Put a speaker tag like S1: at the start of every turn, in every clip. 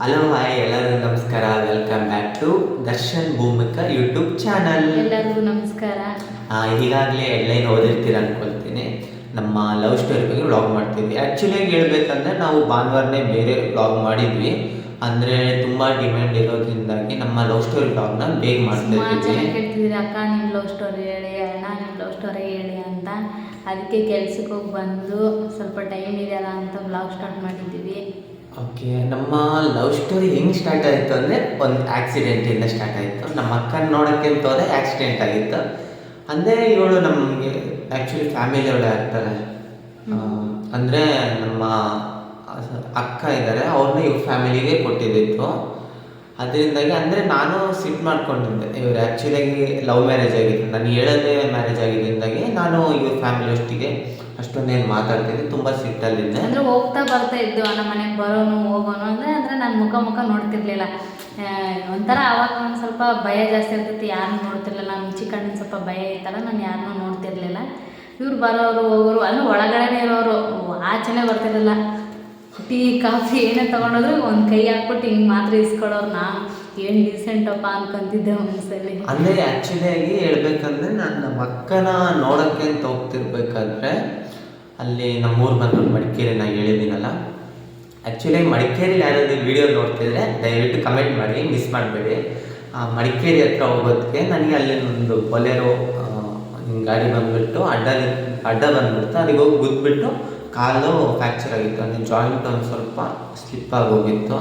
S1: Hello hi ಎಲ್ಲರಿಗೂ ನಮಸ್ಕಾರ. Welcome back to Darshan Bhoomika YouTube channel
S2: ಎಲ್ಲರಿಗೂ ನಮಸ್ಕಾರ.
S1: ಈಗಾಗಲೇ ಎಲ್ಲೇನು ಓದಿರ್ತೀರ ಅನ್ಕೊಳ್ತೀನಿ. ನಮ್ಮ ಲವ್ ಸ್ಟೋರಿ ಬಗ್ಗೆ ವ್ಲಾಗ್ ಮಾಡ್ತಿದ್ವಿ. ಆ್ಯಕ್ಚುಲಿಯಾಗಿ ಹೇಳ್ಬೇಕಂದ್ರೆ ನಾವು ಭಾನುವಾರನೇ ಬೇರೆ ವ್ಲಾಗ್ ಮಾಡಿದ್ವಿ. ಅಂದರೆ ತುಂಬ ಡಿಮ್ಯಾಂಡ್ ಇರೋದ್ರಿಂದಾಗಿ ನಮ್ಮ ಲವ್ ಸ್ಟೋರಿ ವ್ಲಾಗ್ನ ಬೇಗ ಮಾಡ್ತಾ ಇದ್ದೀವಿ.
S2: ಅಕ್ಕ ನಿಮ್ಮ ಲವ್ ಸ್ಟೋರಿ ಹೇಳಿ ಅಣ್ಣ ನಿಮ್ಮ ಲವ್ ಸ್ಟೋರಿ ಹೇಳಿ ಅಂತ. ಅದಕ್ಕೆ ಕೆಲ್ಸಕ್ಕೆ ಹೋಗಿ ಬಂದು ಸ್ವಲ್ಪ ಟೈಮ್ ಇದೆಯಲ್ಲ ಅಂತ ಬ್ಲಾಗ್ ಸ್ಟಾರ್ಟ್ ಮಾಡಿದ್ದೀವಿ.
S1: ಓಕೆ ನಮ್ಮ ಲವ್ ಸ್ಟೋರಿ ಹೆಂಗೆ ಸ್ಟಾರ್ಟ್ ಆಯಿತು ಅಂದರೆ ಒಂದು ಆ್ಯಕ್ಸಿಡೆಂಟಿಂದ ಸ್ಟಾರ್ಟ್ ಆಯಿತು. ನಮ್ಮ ಅಕ್ಕನ ನೋಡೋಕ್ಕೆ ಅಂತ ಹೋದರೆ ಆಕ್ಸಿಡೆಂಟ್ ಆಗಿತ್ತು. ಅಂದರೆ ಇವಳು ನಮಗೆ ಆ್ಯಕ್ಚುಲಿ ಫ್ಯಾಮಿಲಿ ಅವಳು ಆಗ್ತಾರೆ. ಅಂದರೆ ನಮ್ಮ ಅಕ್ಕ ಇದ್ದಾರೆ ಅವ್ರನ್ನ ಇವ್ರ ಫ್ಯಾಮಿಲಿಗೆ ಕೊಟ್ಟಿದ್ದಿತ್ತು. ಅದರಿಂದಾಗಿ ಅಂದರೆ ನಾನು ಸಿಟ್ ಮಾಡ್ಕೊಂಡಿದ್ದೆ. ಇವ್ರು ಆ್ಯಕ್ಚುಲಾಗಿ ಲವ್ ಮ್ಯಾರೇಜ್ ಆಗಿತ್ತು. ನಾನು ಹೇಳೋದೇ ಮ್ಯಾರೇಜ್ ಆಗಿದ್ದರಿಂದಾಗಿ ನಾನು ಇವ್ರ ಫ್ಯಾಮಿಲಿ ಅಷ್ಟಿಗೆ ಅಷ್ಟೊಂದೇನು ಮಾತಾಡ್ತಿದ್ದೆ ತುಂಬ ಸಿಟ್ಟಲ್ಲಿದ್ದೆ.
S2: ಅಂದರೆ ಹೋಗ್ತಾ ಬರ್ತಾ ಇದ್ದು ನಮ್ಮ ಮನೆಗೆ ಬರೋನು ಹೋಗೋನು. ಅಂದರೆ ಅಂದರೆ ನಾನು ಮುಖ ಮುಖ ನೋಡ್ತಿರ್ಲಿಲ್ಲ. ಒಂಥರ ಆವಾಗ ಒಂದು ಸ್ವಲ್ಪ ಭಯ ಜಾಸ್ತಿ ಇರ್ತೈತಿ. ಯಾರನ್ನೂ ನೋಡ್ತಿರ್ಲಿಲ್ಲ. ನಮ್ಮ ಚಿಕ್ಕಣ್ಣ ಸ್ವಲ್ಪ ಭಯ ಇತ್ತಲ್ಲ ನಾನು ಯಾರನ್ನೂ ನೋಡ್ತಿರ್ಲಿಲ್ಲ. ಇವ್ರು ಬರೋರು ಹೋಗೋರು ಅಂದ್ರೆ ಒಳಗಡೆನೇ ಇರೋರು ಆಚೆನೆ ಬರ್ತಿರ್ಲಿಲ್ಲ. ಟೀ ಕಾಫಿ ಏನೇ ತೊಗೊಂಡೋದ್ರು ಒಂದು ಕೈ ಹಾಕ್ಬಿಟ್ಟು ಹಿಂಗೆ ಮಾತ್ರ ಇಸ್ಕೊಳ್ಳೋರು ನಾ ಏನು ಡೀಸೆಂಟಪ್ಪ ಅನ್ಕೊಂತಿದ್ದೆ ಒಂದ್ಸಲಿ
S1: ಅಂದರೆ ಆ್ಯಕ್ಚುಲಿಯಾಗಿ ಹೇಳ್ಬೇಕಂದ್ರೆ ನಾನು ಮಕ್ಕನ ಅಕ್ಕನ ನೋಡೋಕ್ಕೆ ಅಂತ ಹೋಗ್ತಿರ್ಬೇಕಾದ್ರೆ ಅಲ್ಲಿ ನಮ್ಮೂರು ಬಂದು ಮಡಿಕೇರಿ ನಾ ಹೇಳಿದ್ದೀನಲ್ಲ. ಆ್ಯಕ್ಚುಲಿ ಮಡಿಕೇರಿಲಿ ಯಾರಾದರೂ ವಿಡಿಯೋ ನೋಡ್ತಿದ್ರೆ ದಯವಿಟ್ಟು ಕಮೆಂಟ್ ಮಾಡಿ ಮಿಸ್ ಮಾಡಬೇಡಿ. ಆ, ಮಡಿಕೇರಿ ಹತ್ರ ಹೋಗೋದಕ್ಕೆ ನನಗೆ ಅಲ್ಲಿ ಒಂದು ಬೊಲೆರೋ ಗಾಡಿ ಬಂದುಬಿಟ್ಟು ಅಡ್ಡ ಅಡ್ಡ ಬಂದುಬಿಡ್ತು. ಅಲ್ಲಿಗೆ ಹೋಗಿ ಗುದ್ದುಬಿಟ್ಟು ಕಾಲು ಫ್ಯಾಕ್ಚರ್ ಆಗಿತ್ತು. ಅಂದರೆ ಜಾಯಿಂಟ್ ಒಂದು ಸ್ವಲ್ಪ ಸ್ಲಿಪ್ಪಾಗಿ ಹೋಗಿತ್ತು.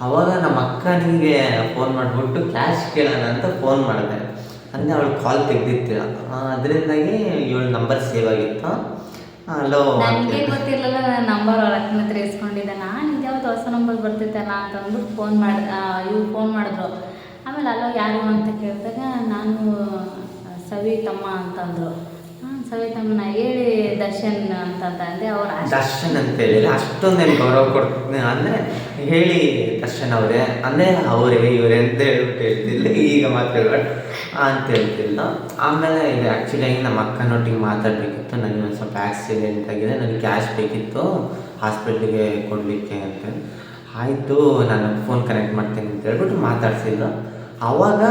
S1: ಅವಾಗ ನಮ್ಮ ಅಕ್ಕನಿಗೆ ಫೋನ್ ಮಾಡಿಬಿಟ್ಟು ಕ್ಯಾಶ್ ಕೇಳೋಣ ಅಂತ ಫೋನ್ ಮಾಡಿದೆ. ಅಂದರೆ ಅವಳು ಕಾಲ್ ತೆಗೆದಿತ್ತಿಲ್ಲ ಅದರಿಂದಾಗಿ ಏಳು ನಂಬರ್ ಸೇವ್ ಆಗಿತ್ತು. ಹಲೋ
S2: ನನಗೆ ಗೊತ್ತಿರಲಿಲ್ಲ ನನ್ನ ನಂಬರ್ ಅವ್ರ ಅಕ್ಕನ ಹತ್ರ ಇಸ್ಕೊಂಡಿದ್ದೆ. ನಾನು ಇದ್ಯಾವ್ದು ಹೊಸ ನಂಬರ್ ಬರ್ತೈತಲ್ಲ ಅಂತ ಅಂದ್ಬಿಟ್ಟು ಫೋನ್ ಮಾಡಿ ಇವ್ರು ಫೋನ್ ಮಾಡಿದ್ರು. ಆಮೇಲೆ ಅಲ್ಲೋ ಯಾರು ಅಂತ ಕೇಳಿದಾಗ ನಾನು ಸವಿ ತಮ್ಮ ಅಂತಂದರು. ಹಾಂ ಸವಿ ತಮ್ಮನ ಹೇಳಿ ದರ್ಶನ್ ಅಂತಂದ್ರೆ ಅವ್ರು
S1: ದರ್ಶನ್ ಅಂತ ಹೇಳಿಲ್ಲ ಅಷ್ಟೊಂದೇನು ಗೌರವ ಕೊಡ್ತೀನಿ ಅಂದರೆ ಹೇಳಿ ದರ್ಶನ್ ಅವರೇ, ಅಂದರೆ ಅವರೇ, ಇವರೇ ಅಂತ ಹೇಳ್ಬಿಟ್ಟು ಹೇಳ್ತಿಲ್ಲ ಈಗ ಮಾತಾಡಬೇಡ ಅಂತ ಹೇಳ್ತಿಲ್ಲ ಆಮೇಲೆ ಇದು ಆ್ಯಕ್ಚುಲಿ ನಮ್ಮ ಅಕ್ಕನೊಟ್ಟಿಗೆ ಮಾತಾಡಬೇಕಿತ್ತು, ನನಗೆ ಒಂದು ಸ್ವಲ್ಪ ಆಕ್ಸಿಡೆಂಟ್ ಆಗಿದೆ, ನನಗೆ ಕ್ಯಾಶ್ ಬೇಕಿತ್ತು, ಹಾಸ್ಪಿಟ್ಲಿಗೆ ಕೊಡಲಿಕ್ಕೆ ಅಂತ ಆಯಿತು, ನಾನು ಫೋನ್ ಕನೆಕ್ಟ್ ಮಾಡ್ತೀನಿ ಅಂತ ಹೇಳ್ಬಿಟ್ಟು ಮಾತಾಡ್ಸಿಲ್ಲ ಆವಾಗ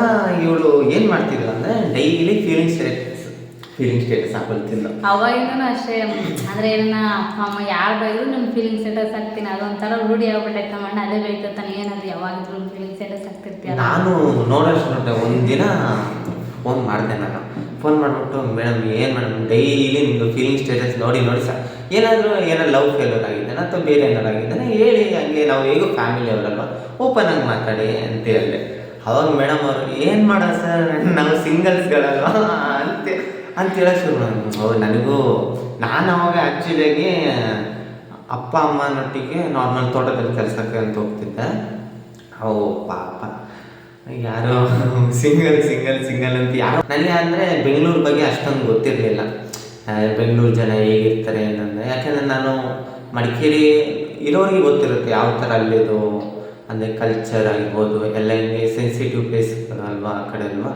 S1: ಇವಳು ಏನು ಮಾಡ್ತಿದ್ಲು ಅಂದರೆ daily feelings status feeling status ಹಾಕೊಳ್ತಿಲ್ಲ
S2: ಅವಾಗಿಂದನೂ ಅಷ್ಟೇ. ಅಂದರೆ ಏನನ್ನ ಅಪ್ಪ ಅಮ್ಮ ಯಾರು ಬೈದ್ರು ನಿಮ್ಮ ಫೀಲಿಂಗ್ ಸ್ಟೇಟಸ್ ಹಾಕ್ತೀನಿ ಅದೊಂಥರ ರೂಢಿ ಆಗ್ಬಿಟ್ಟೈತೆ ನಮ್ಮ ಅಣ್ಣ ಅದೇ ಬೈತಾನೆ ಏನದು ಯಾವಾಗಿದ್ರು ಫೀಲಿಂಗ್ ಸ್ಟೇಟಸ್ ಹಾಕ್ತಿರ್ತೀಯ
S1: ನಾನು ನೋಡೋಷ್ಟು ನೋಡಿದೆ ಒಂದಿನ ಫೋನ್ ಮಾಡಿದೆ ನಾನು. ಫೋನ್ ಮಾಡಿಬಿಟ್ಟು ಮೇಡಮ್ ಏನು ಮೇಡಮ್ ಡೈಲಿ ನಿಮ್ಮದು ಫೀಲಿಂಗ್ ಸ್ಟೇಟಸ್ ನೋಡಿ ನೋಡಿ ಸರ್. ಏನಾದರೂ ಏನಾದ್ರು ಲವ್ ಫೇಲ್ಯೂರ್ ಆಗಿದ್ದಾನೆ ಅಥವಾ ಬೇರೆ ಏನಾರು ಆಗಿದ್ದಾನೆ ಹೇಳಿ ಹಂಗೆ ನಾವು ಹೇಗೂ ಫ್ಯಾಮಿಲಿ ಅವರಲ್ವ ಓಪನ್ ಆಗಿ ಮಾತಾಡಿ ಅಂತ ಹೇಳಿದೆ. ಅವಾಗ ಮೇಡಮ್ ಅವರು ಏನು ಮಾಡೋದು ಸರ್? ನಾವು ಸಿಂಗಲ್ಸ್ಗಳಲ್ವ ಅಂತ. ಅಂತ ಹೇಳಕ್ಕೆ ಶುರು ಮಾಡಿದ್ರು. ನನಗೂ, ನಾನು ಅವಾಗ ಆ್ಯಕ್ಚುಲಿಯಾಗಿ ಅಪ್ಪ, ಅಮ್ಮನೊಟ್ಟಿಗೆ ನಾರ್ಮಲ್ ತೋಟದಲ್ಲಿ ಕೆಲಸಕ್ಕೆ ಅಂತ ಹೋಗ್ತಿದ್ದೆ. ಓ ಪಾಪ. ಯಾರೋ ಸಿಂಗಲ್ ಸಿಂಗಲ್ ಸಿಂಗಲ್ ಅಂತ ಯಾರೋ ನನಗೆ ಅಂದರೆ ಬೆಂಗಳೂರು ಬಗ್ಗೆ ಅಷ್ಟೊಂದು ಗೊತ್ತಿರಲಿಲ್ಲ. ಬೆಂಗಳೂರು ಜನ ಹೇಗಿರ್ತಾರೆ ಏನಂದರೆ, ಯಾಕೆಂದರೆ ನಾನು ಮಡಿಕೇರಿ ಇರೋರಿಗೆ ಗೊತ್ತಿರುತ್ತೆ ಯಾವ ಥರ ಅಲ್ಲಿದು, ಅಂದರೆ ಕಲ್ಚರ್ ಆಗಿರ್ಬೋದು, ಎಲ್ಲ ಹಿಂಗೆ ಸೆನ್ಸಿಟಿವ್ ಪ್ಲೇಸ್ ಅಲ್ವಾ, ಆ ಕಡೆ ಅಲ್ವಾ.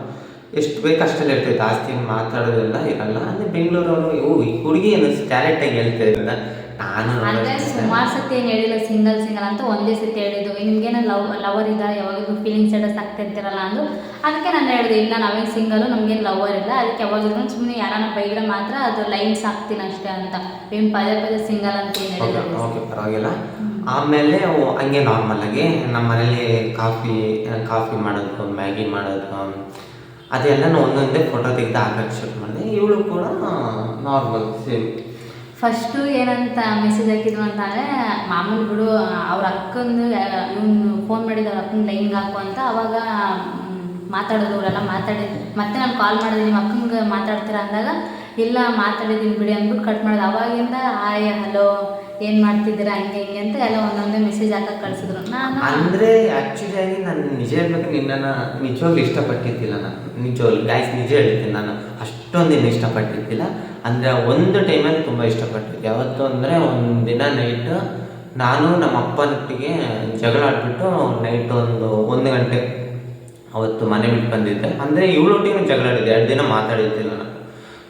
S1: ಎಷ್ಟು ಬೇಕು ಅಷ್ಟಲ್ಲಿ ಇರ್ತೈತೆ ಜಾಸ್ತಿ ಮಾತಾಡೋದೆಲ್ಲ ಇರಲ್ಲ. ಅಂದರೆ ಬೆಂಗಳೂರವರು ಓ ಈ ಹುಡುಗಿ ಏನು ಟ್ಯಾಲೆಂಟಾಗಿ ಹೇಳ್ತಾ ಇದ್ದ ನಾನು
S2: ಅಂದ್ರೆ ಸುಮಾರು ಸತಿ ಏನು ಹೇಳಿಲ್ಲ ಸಿಂಗಲ್ ಸಿಂಗಲ್ ಅಂತ ಒಂದೇ ಸತಿ ಹೇಳಿದ್ದು. ನಿಮ್ಗೇನ ಲವ್ ಲವರ್ ಇದ್ದಾರೆ ಯಾವಾಗಲೂ ಫೀಲಿಂಗ್ಸ್ ಆಗ್ತಾ ಆಗ್ತಿರ್ತಿರಲ್ಲ ಅಂದು. ಅದಕ್ಕೆ ನಾನು ಹೇಳಿದೆ ಇಲ್ಲ ನಾವೇನು ಸಿಂಗಲು ನಮ್ಗೇನು ಲವರ್ ಇಲ್ಲ. ಅದಕ್ಕೆ ಯಾವಾಗಲೂ ಸುಮ್ಮನೆ ಯಾರನ್ನ ಬೈದ್ರೆ ಮಾತ್ರ ಅದು ಲೈನ್ಸ್ ಹಾಕ್ತೀನಿ ಅಷ್ಟೇ ಅಂತ. ಏನು ಪದೇ ಪದೇ ಸಿಂಗಲ್ ಅಂತ ಏನು
S1: ಓಕೆ
S2: ಹೇಳಿಲ್ಲ.
S1: ಓಕೆ ಪರವಾಗಿಲ್ಲ. ಆಮೇಲೆ ಹಂಗೆ ನಾರ್ಮಲ್ ಆಗಿ ನಮ್ಮ ಮನೇಲಿ ಕಾಫಿ ಕಾಫಿ ಮಾಡೋದು ಮ್ಯಾಗಿ ಮಾಡೋದು ಅದೆಲ್ಲನೂ ಒಂದೊಂದೇ ಫೋಟೋ ತೆಗೆದು ಹಾಕಕ್ಕೆ ಶುರು ಮಾಡಿದೆ ಇವಳು ಕೂಡ ನಾರ್ಮಲ್ ಸೇಮ್
S2: ಫಸ್ಟು ಏನಂತ ಮೆಸೇಜ್ ಹಾಕಿದ್ರು ಅಂತಂದರೆ ಮಾಮೂಲಿ ಬಿಡು, ಅವ್ರ ಅಕ್ಕಂದು ಇವನು ಫೋನ್ ಮಾಡಿದ ಅವ್ರ ಅಕ್ಕನ ಲೈನ್ಗೆ ಹಾಕು ಅಂತ ಅವಾಗ ಮಾತಾಡೋದು ಅವರೆಲ್ಲ ಮಾತಾಡಿ, ಮತ್ತೆ ನಾನು ಕಾಲ್ ಮಾಡಿದೆ, ನಿಮ್ಮ ಅಕ್ಕಂಗೆ ಮಾತಾಡ್ತೀರಾ? ಅಂದಾಗ, ಇಲ್ಲ, ಮಾತಾಡಿದ್ದೀನಿ ಬಿಡಿ ಅಂದ್ಬಿಟ್ಟು ಕಟ್ ಮಾಡಿದೆ. ಅವಾಗಿಂದ, ಹಾಯ್ ಹಲೋ ಏನು ಮಾಡ್ತಿದ್ದೀರಾ, ಹಂಗೆ ಹಿಂಗೆ ಅಂತ ಎಲ್ಲ ಒಂದೊಂದೇ ಮೆಸೇಜ್ ಹಾಕಕ್ಕೆ ಕಳಿಸಿದ್ರು. ನಾನು
S1: ಅಂದರೆ ಆ್ಯಕ್ಚುಲಿ ಆಗಿ ನಾನು ನಿಜ ಹೇಳ್ಬೇಕು ನಿನ್ನನ್ನು ನಿಜವಾಗ್ಲೂ ಇಷ್ಟಪಟ್ಟಿದ್ದಿಲ್ಲ ನಾನು. ನಿಜವಾಗ್ಲು ಗಾಯ್ಸ್ ನಿಜ ಹೇಳ್ತೀನಿ ನಾನು. ಅಷ್ಟೊಂದೇನು ಇಷ್ಟಪಟ್ಟಿದ್ದಿಲ್ಲ ಅಂದರೆ ಒಂದು ಟೈಮಲ್ಲಿ ತುಂಬ ಇಷ್ಟಪಟ್ಟಿದ್ದೆ. ಯಾವತ್ತು ಅಂದರೆ ಒಂದು ದಿನ ನೈಟ್ ನಾನು ನಮ್ಮ ಅಪ್ಪನೊಟ್ಟಿಗೆ ಜಗಳ ಆಡ್ಬಿಟ್ಟು ನೈಟ್ ಒಂದು ಒಂದು ಗಂಟೆ ಅವತ್ತು ಮನೆ ಬಿಟ್ಟು ಬಂದಿದ್ದೆ. ಅಂದರೆ ಇವಳೊಟ್ಟಿಗೆ ಜಗಳ ಆಡಿದ್ದೆ. ಎರಡು ದಿನ ಮಾತಾಡಿದ್ದಿಲ್ಲ ನಾನು.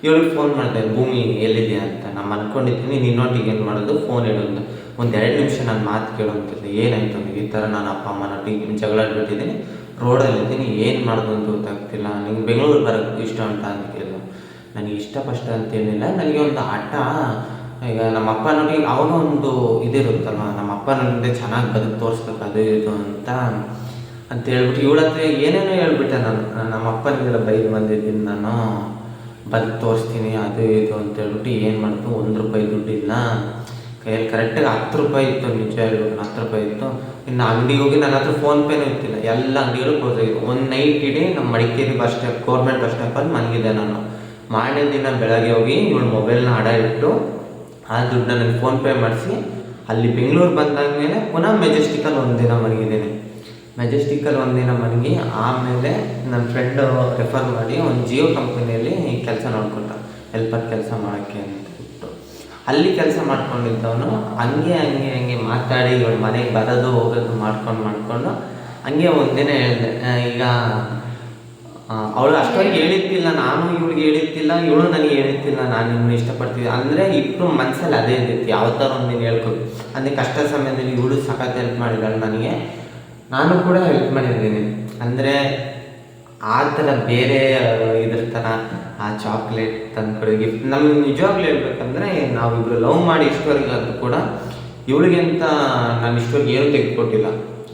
S1: ಇವಳಿಗೆ ಫೋನ್ ಮಾಡಿದೆ, ಭೂಮಿ ಎಲ್ಲಿದೆ ಅಂತ. ನಾನು ಅನ್ಕೊಂಡಿದ್ದೀನಿ ನಿನ್ನೊಟ್ಟಿಗೆ ಏನು ಮಾಡೋದು ಫೋನ್ ಇಡೋದು ಅಂತ. ಒಂದು ಎರಡು ನಿಮಿಷ ನಾನು ಮಾತು ಕೇಳುವಂಥದ್ದು ಏನಾಯ್ತು? ಈ ಥರ ನಾನು ಅಪ್ಪ ಅಮ್ಮನೊಟ್ಟಿಗೆ ಜಗಳ ಆಡ್ಬಿಟ್ಟಿದ್ದೀನಿ ರೋಡಲ್ಲಿದ್ದೀನಿ ಏನು ಮಾಡೋದು ಅಂತ ಗೊತ್ತಾಗ್ತಿಲ್ಲ. ನಿಮ್ಗೆ ಬೆಂಗಳೂರು ಬರೋಕ್ಕೆ ಇಷ್ಟ ಅಂತ ಅಂತ ನನಗೆ ಇಷ್ಟ ಫಸ್ಟ್ ಅಂತೇನಿಲ್ಲ ನನಗೆ ಒಂದು ಆಟ, ಈಗ ನಮ್ಮ ಅಪ್ಪನೊಟ್ಟಿಗೆ ಅವನು ಒಂದು ಇದಿರುತ್ತಲ್ಲ ನಮ್ಮ ಅಪ್ಪನೊಂದಿಗೆ ಚೆನ್ನಾಗಿ ಬದುಕು ತೋರಿಸ್ಬೇಕು, ಅದು ಇದು ಅಂತ ಅಂತ ಹೇಳ್ಬಿಟ್ಟು ಇವಳತ್ರ ಏನೇನೋ ಹೇಳ್ಬಿಟ್ಟೆ ನಾನು. ನಮ್ಮ ಅಪ್ಪನಿಗೆಲ್ಲ ಬೈದು ಬಂದಿದ್ದೀನಿ ನಾನು. ಬದುಕು ತೋರಿಸ್ತೀನಿ, ಅದು ಇದು ಅಂತ ಹೇಳ್ಬಿಟ್ಟು ಏನು ಮಾಡ್ತು? ಒಂದು ರೂಪಾಯಿ ದುಡ್ಡಿಲ್ಲ. ಕೈಯಲ್ಲಿ ಕರೆಕ್ಟಾಗಿ ಹತ್ತು ರೂಪಾಯಿ ಇತ್ತು, ನಿಜ ಹೇಳ್ಬೇಕು ಹತ್ತು ರೂಪಾಯಿ ಇತ್ತು. ಇನ್ನು ಅಂಗಡಿಗೆ ಹೋಗಿ ನನ್ನ ಹತ್ರ ಫೋನ್ಪೇನೂ ಇತ್ತಿಲ್ಲ ಎಲ್ಲ ಅಂಗಡಿಗಳು ಕ್ಲೋಸ್ ಆಗಿತ್ತು ಒಂದು ನೈಟ್ ಇಡೀ ನಮ್ಮ Madikeri bus stop government bus ಸ್ಟಾಪಲ್ಲಿ ಮಲಗಿದೆ ನಾನು. ಮಾರನೇ ದಿನ ಬೆಳಗ್ಗೆ ಹೋಗಿ ಇವಳು ಮೊಬೈಲ್ನ ಅಡ ಇಟ್ಟು, ಆ ದುಡ್ಡನ್ನ ನನಗೆ ಫೋನ್ಪೇ ಮಾಡಿಸಿ, ಅಲ್ಲಿ ಬೆಂಗಳೂರು ಬಂದಾದ ಮೇಲೆ ಪುನಃ ಮೆಜೆಸ್ಟಿಕಲ್ಲಿ ದಿನ ಮಲಗಿದ್ದೀನಿ. ಮೆಜೆಸ್ಟಿಕಲ್ಲಿ ಒಂದಿನ ಮನಗಿ ಆಮೇಲೆ ನನ್ನ ಫ್ರೆಂಡು ರೆಫರ್ ಮಾಡಿ ಒಂದು ಜಿಯೋ ಕಂಪನಿಯಲ್ಲಿ ಕೆಲಸ ನೋಡ್ಕೊಂಡ. ಹೆಲ್ಪರ್ ಕೆಲಸ ಮಾಡೋಕ್ಕೆ ಅಂತ ಬಿಟ್ಟು ಅಲ್ಲಿ ಕೆಲಸ ಮಾಡ್ಕೊಂಡಿದ್ದವನು, ಹಂಗೆ ಹಂಗೆ ಹಂಗೆ ಮಾತಾಡಿ ಇವಳು ಮನೆಗೆ ಬರೋದು, ಹೋಗೋದು ಮಾಡ್ಕೊಂಡು ಮಾಡ್ಕೊಂಡು ಹಂಗೆ ಒಂದಿನ ಹೇಳಿದೆ. ಈಗ ಅವಳು ಅಷ್ಟೊಂದು ಹೇಳಿದ್ದಿಲ್ಲ, ನಾನು ಇವಳಿಗೆ ಹೇಳಿದ್ದಿಲ್ಲ, ಇವಳು ನನಗೆ ಹೇಳಿದ್ದಿಲ್ಲ, ನಾನು ನಿಮ್ಮನ್ನ ಇಷ್ಟಪಡ್ತಿದ್ದೆ. ಅಂದರೆ ಇಬ್ಬರು ಮನಸ್ಸಲ್ಲಿ ಅದೇ ಇದ್ದಿತ್ತು ಯಾವ ಥರ ಒಂದಿನ ಹೇಳ್ಕೊಡು. ಅಂದರೆ ಕಷ್ಟ ಸಮಯದಲ್ಲಿ ಇವಳು ಸಖತ್ ಹೆಲ್ಪ್ ಮಾಡಿದಾಳೆ ನನಗೆ. ನಾನು ಕೂಡ ಹೆಲ್ಪ್ ಮಾಡಿದ್ದೀನಿ. ಅಂದರೆ ಆ ಥರ ಬೇರೆ ಇದ್ರ ಥರ ಆ ಚಾಕ್ಲೇಟ್ ತಂದ್ಕೊಡಿ ಗಿಫ್ಟ್ ನಮ್ಗೆ ನಿಜವಾಗ್ಲೂ ಹೇಳ್ಬೇಕಂದ್ರೆ ನಾವಿಬ್ರು ಲವ್ ಮಾಡಿ ಇಷ್ಟವರೆಗಾದ್ರೂ ಕೂಡ ಇವಳಿಗೆ ಅಂತ ನಾನು ಇಷ್ಟವರೆಗೆ ಏನು ತೆಗೆದುಕೊಟ್ಟಿಲ್ಲ.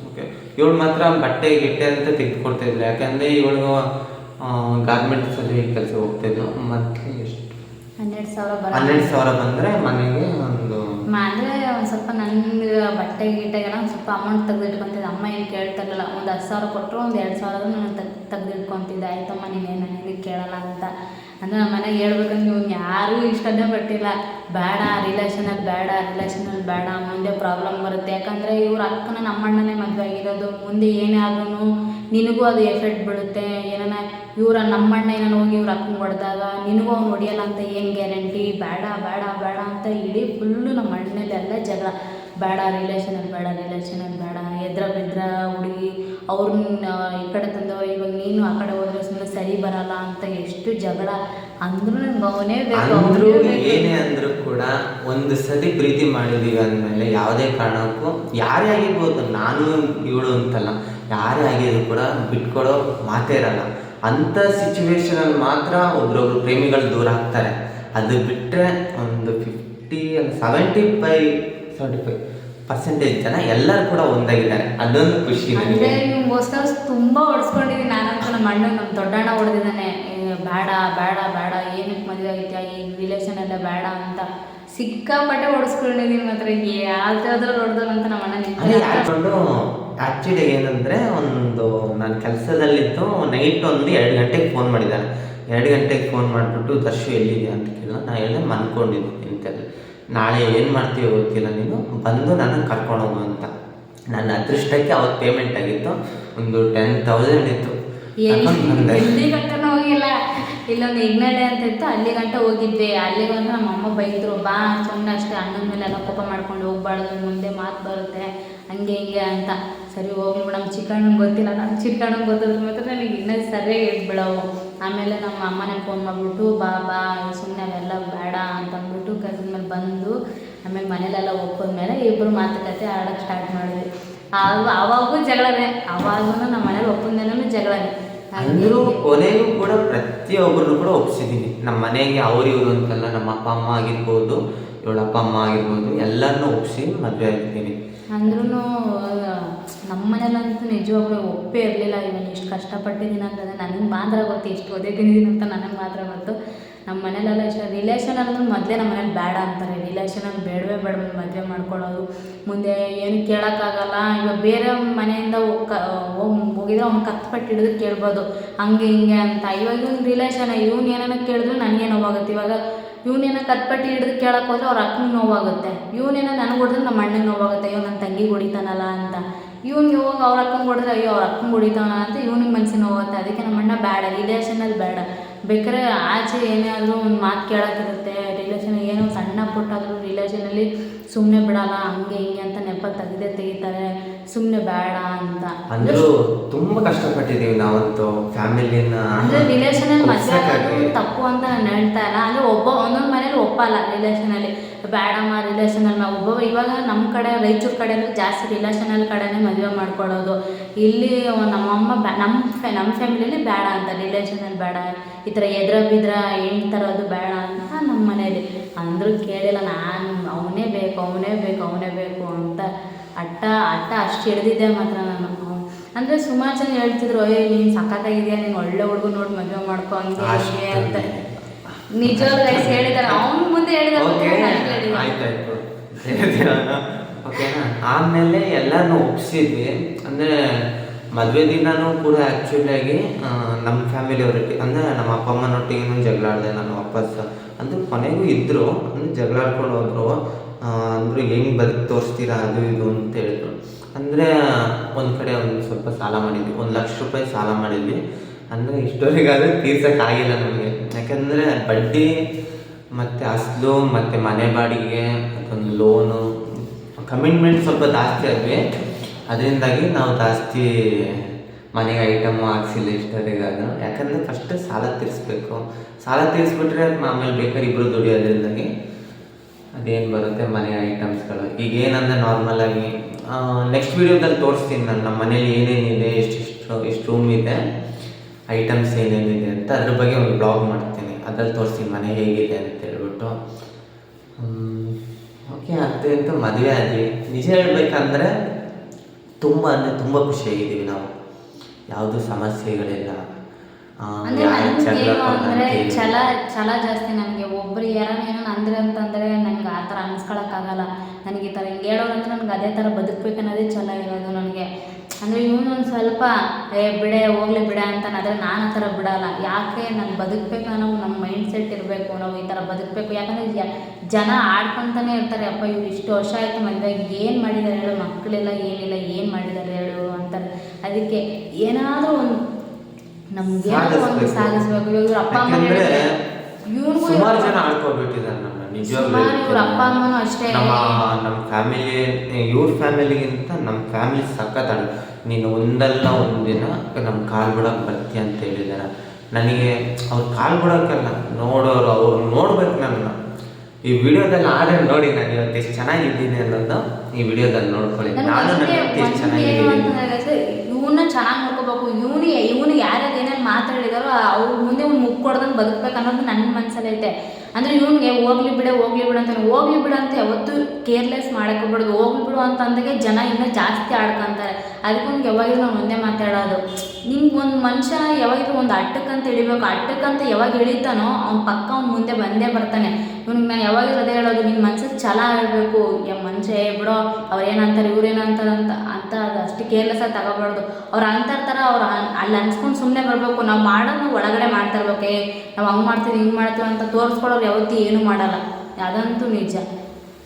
S1: ಓಕೆ ಇವಳು ಮಾತ್ರ ಬಟ್ಟೆ ಗಿಟ್ಟೆ ಅಂತ ತೆಗೆದುಕೊಡ್ತಾ ಇದ್ಲು. ಯಾಕಂದರೆ ಇವಳು ಗಾರ್ಮೆಂಟ್ಸಲ್ಲಿ ಕೆಲಸ ಹೋಗ್ತಿದ್ಲು ಮತ್ತೆ ಎಷ್ಟು?
S2: ಹನ್ನೆರಡು ಸಾವಿರ
S1: ಬಂದರೆ ಮನೆಗೆ
S2: ಅಂದ್ರೆ ಒಂದು ಸ್ವಲ್ಪ ನನ್ನ ಬಟ್ಟೆ ಗಿಟ್ಟೆಗೆಲ್ಲ ಒಂದು ಸ್ವಲ್ಪ ಅಮೌಂಟ್ ತೆಗೆದಿಟ್ಕೊಂತಿದ್ದೆ. ಅಮ್ಮ ಏನು ಕೇಳ್ತಾರಲ್ಲ, ಒಂದು ಹತ್ತು ಸಾವಿರ ಕೊಟ್ಟರು ಒಂದು ಎರಡು ಸಾವಿರ ನಾನು ತೆಗ್, ತೆಗೆದಿಟ್ಕೊತಿದ್ದೆ. ಆಯ್ತಮ್ಮ ನೀನೇನು ನನಗೆ ಕೇಳಲ್ಲ ಅಂತ. ಅಂದರೆ ನಮ್ಮ ಮನೆಗೆ ಹೇಳ್ಬೇಕಂದ್ರೆ ಇವ್ನು ಯಾರೂ ಇಷ್ಟನೇ ಪಟ್ಟಿಲ್ಲ. ಬೇಡ ರಿಲೇಷನಲ್ಲಿ ಬೇಡ ರಿಲೇಷನಲ್ಲಿ ಬೇಡ, ಮುಂದೆ ಪ್ರಾಬ್ಲಮ್ ಬರುತ್ತೆ. ಯಾಕಂದರೆ ಇವ್ರ ಅಕ್ಕನ ನಮ್ಮಣ್ಣನೇ ಮದುವೆ ಆಗಿರೋದು. ಮುಂದೆ ಏನೇ ಆದ್ರೂ ನಿನಗೂ ಅದು ಎಫೆಕ್ಟ್ ಬೀಳುತ್ತೆ. ಏನಾನ ಇವ್ರ ನಮ್ಮಣ್ಣ ಏನೋ ಹೋಗಿ ಇವ್ರ ಅಕ್ಕನ ಹೊಡೆದಾಗ ನಿನಗೂ ಅವ್ನು ಹೊಡಿಯಲ್ಲ ಅಂತ ಏನು ಗ್ಯಾರಂಟಿ ಬೇಡ ಬೇಡ ಬೇಡ ಅಂತ ಇಡೀ ಫುಲ್ಲು ನಮ್ಮ ಅಣ್ಣದೆಲ್ಲ ಜಗಳ. ಬೇಡ ರಿಲೇಷನಲ್ಲಿ ಬೇಡ ರಿಲೇಷನಲ್ಲಿ ಬೇಡ. ಎದ್ರ ಬಿದ್ರ ಹುಡುಗಿ ಅವ್ರನ್ನ ಈ ಕಡೆ ತಂದವ ಇವಾಗ ನೀನು ಆ ಕಡೆ ಹೋದ್ರೆ ಸುಮ್ಮನೆ ಸರಿ ಬರಲ್ಲ ಅಂತ ಎಷ್ಟು ಜಗಳ. ಅಂದ್ರೂ ನಂಗೆ ಅವನೇ ಬೇಕು
S1: ಅಂದ್ರೂ ಏನೇ ಅಂದ್ರು ಕೂಡ ಒಂದು ಸತಿ ಪ್ರೀತಿ ಮಾಡಿದೀವಿ ಅಂದಮೇಲೆ ಯಾವುದೇ ಕಾರಣಕ್ಕೂ ಯಾರೇ ಆಗಿರ್ಬೋದು ನಾನು ಇವಳು ಅಂತಲ್ಲ ಯಾರೇ ಆಗಿದ್ರು ಕೂಡ ಬಿಟ್ಕೊಡೋ ಮಾತೇ ಇರಲ್ಲ. ಅಂಥ ಸಿಚುವೇಶನಲ್ಲಿ ಮಾತ್ರ ಒಬ್ರೊಬ್ರು ಪ್ರೇಮಿಗಳು ದೂರ ಆಗ್ತಾರೆ. ಅದು ಬಿಟ್ಟರೆ ಒಂದು fifty seventy five seventy five percentage ಜನ ಎಲ್ಲರೂ ಕೂಡ ಒಂದಾಗಿದ್ದಾರೆ. ಅದೊಂದು ಖುಷಿ ನನಗೆ.
S2: ನಿಮ್ಗೋಸ್ಕರ ತುಂಬಾ ಹೊಡ್ಸ್ಕೊಂಡಿದೀನಿ ನಾನಂತೂ ನಮ್ಮ ಅಣ್ಣ ನಮ್ಮ ದೊಡ್ಡಣ್ಣ ಹೊಡೆದಿದ್ದಾನೆ ಬೇಡ ಬೇಡ ಬೇಡ ಏನಕ್ಕೆ ಮದುವೆ ಆಗೈತೆ ಈ ರಿಲೇಷನ್ ಎಲ್ಲ ಬೇಡ ಅಂತ ಸಿಕ್ಕಾಪಟ್ಟೆ ಹೊಡೆಸ್ಕೊಂಡಿದ್ದೀನಿ ಮಾತ್ರ. ಯಾವ್ದಾದ್ರೂ ಹೊಡೆದ್ರು ಅಂತ ನಮ್ಮ ಅಣ್ಣ
S1: ಆ್ಯಕ್ಚುಲಿ ಏನಂದರೆ ಒಂದು ನಾನು ಕೆಲಸದಲ್ಲಿದ್ದು ನೈಟ್ ಒಂದು ಎರಡು ಗಂಟೆಗೆ ಫೋನ್ ಮಾಡಿದ್ದಾನೆ. ಎರಡು ಗಂಟೆಗೆ ಫೋನ್ ಮಾಡಿಬಿಟ್ಟು ದರ್ಶು ಎಲ್ಲಿದೆ ಅಂತ ಕೇಳಿದ. ನಾನು ಹೇಳಿದೆ ಮನ್ಕೊಂಡಿದ್ದೀನಿ ನಾಳೆ ಏನು ಮಾಡ್ತೀವಿ ಗೊತ್ತಿಲ್ಲ ನೀನು. ಬಂದು ನಾನು ಕರ್ಕೊಂಡು ಹೋಗು ಅಂತ. ನನ್ನ ಅದೃಷ್ಟಕ್ಕೆ ಅವತ್ತು ಪೇಮೆಂಟ್ ಆಗಿತ್ತು. ಒಂದು ಟೆನ್ ತೌಸಂಡ್ ಇತ್ತು.
S2: ಗಂಟನೂ ಹೋಗಿಲ್ಲ. ಇಲ್ಲೊಂದು ಹೆಗ್ನಡೆ ಅಂತ ಇತ್ತು. ಅಲ್ಲಿ ಗಂಟ ಹೋಗಿದ್ವಿ. ಅಲ್ಲಿ ಬಂದ್ರೆ ನಮ್ಮ ಅಮ್ಮ ಬೈದ್ರು ಬಾ ಸುಮ್ಮನೆ ಅಷ್ಟೇ ಅಣ್ಣನ ಮೇಲೆ ಎಲ್ಲ ಕೋಪ ಮಾಡ್ಕೊಂಡು ಹೋಗ್ಬಾರ್ದು. ಮುಂದೆ ಮಾತು ಬರುತ್ತೆ. ಹಂಗೆ ಹಿಂಗೆ ಅಂತ. ಸರಿ ಹೋಗ್ಲಿ ಮೇಡಮ್. ಚಿಕ್ಕಣ್ಣಂಗೆ ಗೊತ್ತಿಲ್ಲ. ನಾನು ಚಿಕ್ಕಣ್ಣಂಗೆ ಗೊತ್ತಿದ್ರೆ ಮಾತ್ರ ನನಗೆ ಇನ್ನೂ ಸರಿಯಾಗಿ ಹೇಳ್ಬಿಡವು. ಆಮೇಲೆ ನಮ್ಮ ಅಮ್ಮನೇ ಫೋನ್ ಮಾಡಿಬಿಟ್ಟು ಬಾ ಬಾ ಸುಮ್ಮನೆ ಅವೆಲ್ಲ ಬೇಡ ಅಂತಂದ್ಬಿಟ್ಟು ಕಸಿನ ಮೇಲೆ ಬಂದು ಆಮೇಲೆ ಮನೇಲೆಲ್ಲ ಒಪ್ಕೊಂಡ್ಮೇಲೆ ಇಬ್ಬರು ಮಾತುಕತೆ ಆಡೋಕ್ಕೆ ಸ್ಟಾರ್ಟ್ ಮಾಡಿದ್ವಿ. ಆವಾಗ ಅವಾಗೂ ಜಗಳನೇ. ಅವಾಗೂ ನಮ್ಮ ಮನೇಲಿ ಒಪ್ಪಿದ್ಮೇಲೂ ಜಗಳನೇ.
S1: ಅಂದರೂ ಕೊನೆಗೂ ಕೂಡ ಪ್ರತಿಯೊಬ್ಬರನ್ನು ಕೂಡ ಒಪ್ಸಿದ್ದೀನಿ ನಮ್ಮ ಮನೆಗೆ ಅವ್ರು ಇವರು ಅಂತಲ್ಲ ನಮ್ಮ ಅಪ್ಪ ಅಮ್ಮ ಆಗಿರ್ಬೋದು ಇವಳ ಅಪ್ಪ ಅಮ್ಮ ಆಗಿರ್ಬೋದು ಎಲ್ಲರನ್ನೂ ಒಪ್ಸಿ ಮದುವೆ ಆಗಿದ್ದೀನಿ
S2: ಅಂದ್ರೂ ಮನೇಲಂತೂ ನಿಜವಾಗ್ಲೂ ಒಪ್ಪೇ ಇರಲಿಲ್ಲ. ಇವನು ಇಷ್ಟು ಕಷ್ಟಪಟ್ಟಿದ್ದೀನಿ ಅಂತಂದರೆ ನನಗೆ ಮಾತ್ರ ಗೊತ್ತು. ಎಷ್ಟು ಓದಿದ್ದೀನಿ ಅಂತ ನನಗೆ ಮಾತ್ರ ಗೊತ್ತು. ನಮ್ಮ ಮನೇಲೆಲ್ಲ ಇಷ್ಟ ರಿಲೇಷನ್ ಅಂದ್ರೆ ಮೊದಲೇ ನಮ್ಮ ಮನೇಲಿ ಬೇಡ ಅಂತಾರೆ. ರಿಲೇಷನಲ್ಲಿ ಬೇಡವೇ ಬೇಡ ಮದುವೆ ಮಾಡ್ಕೊಳ್ಳೋದು. ಮುಂದೆ ಏನು ಕೇಳೋಕ್ಕಾಗಲ್ಲ. ಇವಾಗ ಬೇರೆ ಮನೆಯಿಂದ ಹೋಗ್ ಹೋಗಿದ್ರೆ ಅವ್ನು ಕತ್ಪಟ್ಟು ಹಿಡಿದು ಕೇಳ್ಬೋದು. ಹಂಗೆ ಹಿಂಗೆ ಅಂತ. ಇವಾಗ ಇವ್ನು ರಿಲೇಷನ್ ಇವ್ನು ಏನೇನ ಕೇಳಿದ್ರು ನನಗೆ ನೋವಾಗುತ್ತೆ. ಇವಾಗ ಇವನೇನೋ ಕತ್ಪಟ್ಟಿ ಹಿಡಿದು ಕೇಳಕ್ಕೆ ಹೋದ್ರೆ ಅವ್ರ ಅಕ್ಕನಿಗೆ ನೋವಾಗುತ್ತೆ. ಇವನೇನೋ ನನಗೆ ಹೊಡೆದ್ರೆ ನಮ್ಮ ಅಣ್ಣಗೆ ನೋವಾಗುತ್ತೆ. ಅಯ್ಯೋ ನನ್ನ ತಂಗಿಗೆ ಹೊಡಿತಾನಲ್ಲ ಅಂತ. ಇವ್ನಿಗೆ ಹೋಗಿ ಅವ್ರ ಅಕ್ಕಂಗೆ ಹೊಡೆದ್ರೆ ಅಯ್ಯೋ ಅವ್ರ ಅಕ್ಕಂಗೆ ಕುಡಿತಾವಣ ಅಂತ ಇವ್ನಿಗೆ ಮನ್ಸಿಗೆ ಹೋಗುತ್ತೆ. ಅದಕ್ಕೆ ನಮ್ಮ ಅಣ್ಣ ಬೇಡ ರಿಲೇಷನಲ್ಲಿ ಬೇಡ. ಬೇಕಾದ್ರೆ ಆಚೆ ಏನೇ ಆದರೂ ಒಂದು ಮಾತು ಕೇಳೋಕ್ಕಿರುತ್ತೆ. ರಿಲೇಷನ್ ಏನೋ ಸಣ್ಣ ಪುಟ್ಟಾದರೂ ರಿಲೇಷನಲ್ಲಿ ಸುಮ್ಮನೆ ಬಿಡಲ್ಲ ಹಂಗೆ ಹಿಂಗೆ ಅಂತ ನೆಪ ತೆಗೆದೇ ತೆಗಿತಾರೆ. ಸುಮ್ಮನೆ ಬೇಡ ಅಂತ.
S1: ಅಂದರೂ ತುಂಬ ಕಷ್ಟಪಟ್ಟಿದ್ದೀವಿ ನಾವಂತೂ ಫ್ಯಾಮಿಲಿನ
S2: ಅಂದರೆ ರಿಲೇಷನಲ್ಲಿ ಮದುವೆ ಆಗೋದು ತಪ್ಪು ಅಂತ ನಾನು ಹೇಳ್ತಾ ಇಲ್ಲ. ಅಂದರೆ ಒಬ್ಬ ಒಂದೊಂದು ಮನೇಲಿ ಒಪ್ಪಲ್ಲ ರಿಲೇಷನ್ ಅಲ್ಲಿ. ಬೇಡಮ್ಮ ರಿಲೇಷನಲ್ಲಿ ಒಬ್ಬ ಇವಾಗ ನಮ್ಮ ಕಡೆ ರಾಯಚೂರು ಕಡೆ ಜಾಸ್ತಿ ರಿಲೇಷನಲ್ ಕಡೆನೇ ಮದುವೆ ಮಾಡ್ಕೊಳ್ಳೋದು ಇಲ್ಲಿ ನಮ್ಮಮ್ಮ ಬ್ಯಾ ನಮ್ಮ ಫೆ ನಮ್ಮ ಫ್ಯಾಮಿಲಿಲಿ ಬೇಡ ಅಂತ ರಿಲೇಷನಲ್ಲಿ ಬೇಡ. ಈ ಥರ ಎದ್ರ ಬಿದ್ರ ಹೆಣ್ಣು ತರೋದು ಬೇಡ ಅಂತ ನಮ್ಮ ಮನೇಲಿ. ಅಂದರೂ ಕೇಳಿಲ್ಲ ನಾನು ಅವನೇ ಬೇಕು ಅವನೇ ಬೇಕು ಅವನೇ ಬೇಕು ಅಂತ ಅಟ್ಟ ಅಟ್ಟ ಅಷ್ಟು ಹಿಡ್ದಿದ್ದೆ ಮಾತ್ರ ನಾನು. ಅಂದರೆ ಸುಮಾರು ಜನ ಹೇಳ್ತಿದ್ರು ಅಯ್ಯೋ ನೀನು ಸಖತ್ತಾಗಿದೆಯಾ? ನೀನು ಒಳ್ಳೆ ಹುಡುಗ ನೋಡಿ ಮದುವೆ ಮಾಡ್ಕೊಂಡು ಅಂತ. ನಿಜವಾಗ್ಲೂ ಹೇಳಿದ್ದಾರೆ. ಹೇಳಿದಾರೆ ಅವ್ನ
S1: ಓಕೆ
S2: ಹೇಳಿದಾರೆ.
S1: ಆಯ್ತಾಯ್ತು. ಓಕೆನಾ ಆಮೇಲೆ ಎಲ್ಲಾನು ಒಪ್ಸಿದ್ವಿ. ಅಂದರೆ ಮದುವೆ ದಿನನೂ ಕೂಡ ಆ್ಯಕ್ಚುಲಿಯಾಗಿ ನಮ್ಮ ಫ್ಯಾಮಿಲಿ ಫ್ಯಾಮಿಲಿಯವ್ರಿಗೆ ಅಂದರೆ ನಮ್ಮ ಅಪ್ಪ ಅಮ್ಮನೊಟ್ಟಿಗೂ ಜಗಳ ಆಡಿದೆ ನಾನು ವಾಪಸ್. ಅಂದ್ರೆ ಕೊನೆಗೂ ಇದ್ದರು ಅಂದರೆ ಜಗಳ ಆಡ್ಕೊಂಡು ಹೋದ್ರು. ಅಂದ್ರು ಹೆಂಗೆ ಬದುಕು ತೋರಿಸ್ತೀರಾ ಅದು ಇದು ಅಂತ ಹೇಳಿದ್ರು. ಅಂದರೆ ಒಂದು ಕಡೆ ಒಂದು ಸ್ವಲ್ಪ ಸಾಲ ಮಾಡಿದ್ವಿ. ಒಂದು ಲಕ್ಷ ರೂಪಾಯಿ ಸಾಲ ಮಾಡಿದ್ವಿ. ಅಂದರೆ ಇಷ್ಟವರೆಗಾದ್ರೆ ತೀರ್ಸೋಕ್ಕಾಗಿಲ್ಲ ನಮಗೆ. ಯಾಕಂದರೆ ಬಡ್ಡಿ ಮತ್ತು ಅಸಲು, ಮತ್ತು ಮನೆ ಬಾಡಿಗೆ, ಮತ್ತೊಂದು ಲೋನು ಕಮಿಟ್ಮೆಂಟ್ ಸ್ವಲ್ಪ ಜಾಸ್ತಿ ಆದ್ವಿ. ಅದರಿಂದಾಗಿ ನಾವು ಜಾಸ್ತಿ ಮನೆಗೆ ಐಟಮು ಹಾಕ್ಸಿಲ್ಲ ಇಷ್ಟವರೆಗಾದ್ರು ಯಾಕಂದರೆ ಫಸ್ಟ್ ಸಾಲ ತೀರಿಸ್ಬೇಕು. ಸಾಲ ತೀರಿಸ್ಬಿಟ್ರೆ ಆಮೇಲೆ ಬೇಕಾದ್ರೆ ಇಬ್ಬರು ದುಡಿಯೋದ್ರಿಂದಾಗಿ ಅದೇನು ಬರುತ್ತೆ ಮನೆ ಐಟಮ್ಸ್ಗಳು ಈಗ ಏನಂದರೆ ನಾರ್ಮಲಾಗಿ ನೆಕ್ಸ್ಟ್ ವೀಡಿಯೋದಲ್ಲಿ ತೋರಿಸ್ತೀನಿ ನಾನು. ನಮ್ಮ ಮನೇಲಿ ಏನೇನಿದೆ ಎಷ್ಟೆಷ್ಟು ಎಷ್ಟು ರೂಮ್ ಇದೆ ಐಟಮ್ಸ್ ಏನೇನಿದೆ ಅಂತ ಅದ್ರ ಬಗ್ಗೆ ಒಂದು ಬ್ಲಾಗ್ ಮಾಡ್ತೀನಿ. ಅದ್ರಲ್ಲಿ ತೋರಿಸಿ ಮನೆ ಹೇಗಿದೆ ಅಂತ ಹೇಳ್ಬಿಟ್ಟು ಓಕೆ ಅಂತ ಮದುವೆ ಆಗಿ. ನಿಜ ಹೇಳ್ಬೇಕಂದ್ರೆ ತುಂಬ ಅಂದರೆ ತುಂಬ ಖುಷಿಯಾಗಿದ್ದೀವಿ ನಾವು. ಯಾವುದೂ ಸಮಸ್ಯೆಗಳಿಲ್ಲ.
S2: ಛಲ ಛಲ ಜಾಸ್ತಿ ನನಗೆ ಒಬ್ರು ಯಾರನ್ನ ಏನೋ ಅಂದ್ರೆ ಅಂತಂದ್ರೆ ನನಗೆ ಆ ಥರ ಅನ್ಸ್ಕೊಳಕ್ಕಾಗಲ್ಲ. ನನಗೆ ಈ ಥರ ಹಿಂಗೆ ಹೇಳೋರಂದ್ರೆ ನನಗೆ ಅದೇ ಥರ ಬದುಕ್ಬೇಕು ಅನ್ನೋದೇ ಛಲ ಇರೋದು ನನಗೆ. ಅಂದರೆ ಇವನು ಒಂದು ಸ್ವಲ್ಪ ಏ ಬಿಡೆ ಹೋಗ್ಲಿ ಬಿಡ ಅಂತ ಆದರೆ ನಾನು ಆ ಥರ ಬಿಡಲ್ಲ. ಯಾಕೆ ನಾನು ಬದುಕಬೇಕು ಅನ್ನೋ ನಮ್ಮ ಮೈಂಡ್ ಸೆಟ್ ಇರಬೇಕು ನಾವು ಈ ಥರ ಬದುಕಬೇಕು. ಯಾಕಂದರೆ ಜನ ಆಡ್ಕೊತಾನೆ ಇರ್ತಾರೆ. ಅಪ್ಪ ಇವ್ರು ಇಷ್ಟು ವರ್ಷ ಆಯಿತು ಮದುವೆಗೆ ಏನು ಮಾಡಿದ್ದಾರೆ ಹೇಳು. ಮಕ್ಕಳೆಲ್ಲ ಏನಿಲ್ಲ ಏನು ಮಾಡಿದ್ದಾರೆ ಹೇಳು ಅಂತಾರೆ. ಅದಕ್ಕೆ ಏನಾದರೂ ಒಂದು ನಮ್ಗೆ ಒಂದು
S1: ಸಾಗಿಸ್ಬೇಕು.
S2: ಇವ್ರು ಅಪ್ಪ ಅಮ್ಮ ಇವ್ರಿಗೂ
S1: ಸುಮಾರು ಜನ ಆಡ್ಕೊಬಿಟ್ಟಿದ್ದಾರೆ ನಮ್ಮ
S2: ಇವ್ರ ಅಪ್ಪ ಅಮ್ಮನೂ ಅಷ್ಟೇ.
S1: ನಮ್ಮ ನಮ್ಮ ಫ್ಯಾಮಿಲಿ ಇವ್ರ ಫ್ಯಾಮಿಲಿಗಿಂತ ನಮ್ಮ ಫ್ಯಾಮಿಲಿ ಸಖತ್ ನೀನು ಒಂದಲ್ಲ ಒಂದಿನ ನಮ್ಮ ಕಾಲ್ ಬಿಡೋಕೆ ಬರ್ತೀಯ ಅಂತ ಹೇಳಿದಾರೆ. ನನಗೆ ಅವ್ರು ಕಾಲ್ ಬಿಡೋಕ್ಕಲ್ಲ ನೋಡೋರು ಅವ್ರು ನೋಡ್ಬೇಕು ನನ್ನ ಈ ವಿಡಿಯೋದಲ್ಲಿ ಆದ್ರೆ ನೋಡಿ ನಾನು ಇವತ್ತು ಎಷ್ಟು ಚೆನ್ನಾಗಿದ್ದೀನಿ ಅನ್ನೋದು ಈ ವಿಡಿಯೋದಲ್ಲಿ ನೋಡ್ಕೊಳ್ಳಿ. ನಾನು
S2: ಇವನ್ನ ಚೆನ್ನಾಗಿ ನೋಡ್ಕೋಬೇಕು ಇವನು ಇವನು ಯಾರ್ಯಾರು ಏನೇನು ಮಾತಾಡಿದಾರೋ, ಅವ್ರ ಮುಂದೆ ಒಂದು ಮುಗ್ ಕೊಡ್ದಂಗೆ ಬದುಕ್ಬೇಕು ಅನ್ನೋದು ನನ್ನ ಮನಸ್ಸಲ್ಲೈತೆ ಅಂದರೆ ಇವನಿಗೆ ಹೋಗ್ಲಿ ಬಿಡೆ, ಹೋಗ್ಲಿ ಬಿಡು ಅಂತ ಹೋಗ್ಲಿ ಬಿಡು ಅಂತ ಯಾವತ್ತೂ ಕೇರ್ಲೆಸ್ ಮಾಡಕ್ಕೆ ಹೋಗ್ಬಿಡೋದು ಹೋಗ್ಲಿ ಬಿಡು ಅಂತ ಅಂದಾಗೆ ಜನ ಇನ್ನೂ ಜಾಸ್ತಿ ಆಡ್ಕೊಂತಾರೆ. ಅದಕ್ಕೆ ಅವ್ನಿಗೆ ಯಾವಾಗಿದ್ರು ನಾವು ಒಂದೇ ಮಾತಾಡೋದು. ನಿಮ್ಗೆ ಒಂದು ಮನುಷ್ಯ ಯಾವಾಗಿದ್ರು ಒಂದು ಅಟ್ಟಕ್ಕಂತ ಇಳಿಬೇಕು. ಅಟ್ಟಕ್ಕಂತ ಯಾವಾಗ ಇಳಿತಾನೋ, ಅವ್ನ ಪಕ್ಕ ಅವ್ನು ಮುಂದೆ ಬಂದೇ ಬರ್ತಾನೆ. ಇವ್ನಿಗೆ ನಾನು ಯಾವಾಗಿದ್ರು ಅದೇ ಹೇಳೋದು ನಿಮ್ಮ ಮನ್ಸಿಗೆ ಛಲ ಇರಬೇಕು ಯಾವ ಮನುಷ್ಯ, ಏ ಬಿಡೋ, ಅವ್ರು ಏನಂತಾರೆ, ಇವ್ರು ಏನಂತಾರೆ ಅಂತ ಅಂತ ಅದು ಅಷ್ಟು ಕೇರ್ಲೆಸ್ ಆಗಿ ತಗೋಬಾರ್ದು. ಅವ್ರು ಅಂತಾರ್ತಾರೆ ಅವ್ರು ಅಲ್ಲಿ ಅನ್ಸ್ಕೊಂಡು ಸುಮ್ಮನೆ ಬರಬೇಕು. ನಾವು ಮಾಡೋದು ಒಳಗಡೆ ಮಾಡ್ತಾ ಇರ್ಬೇಕು. ನಾವು ಹಂಗೆ ಮಾಡ್ತೀವಿ ಹಿಂಗೆ ಮಾಡ್ತೀವಿ ಅಂತ ತೋರಿಸ್ಕೊಡೋರು ಯಾವತ್ತೂ ಏನೂ ಮಾಡಲ್ಲ. ಅದಂತೂ ನಿಜ.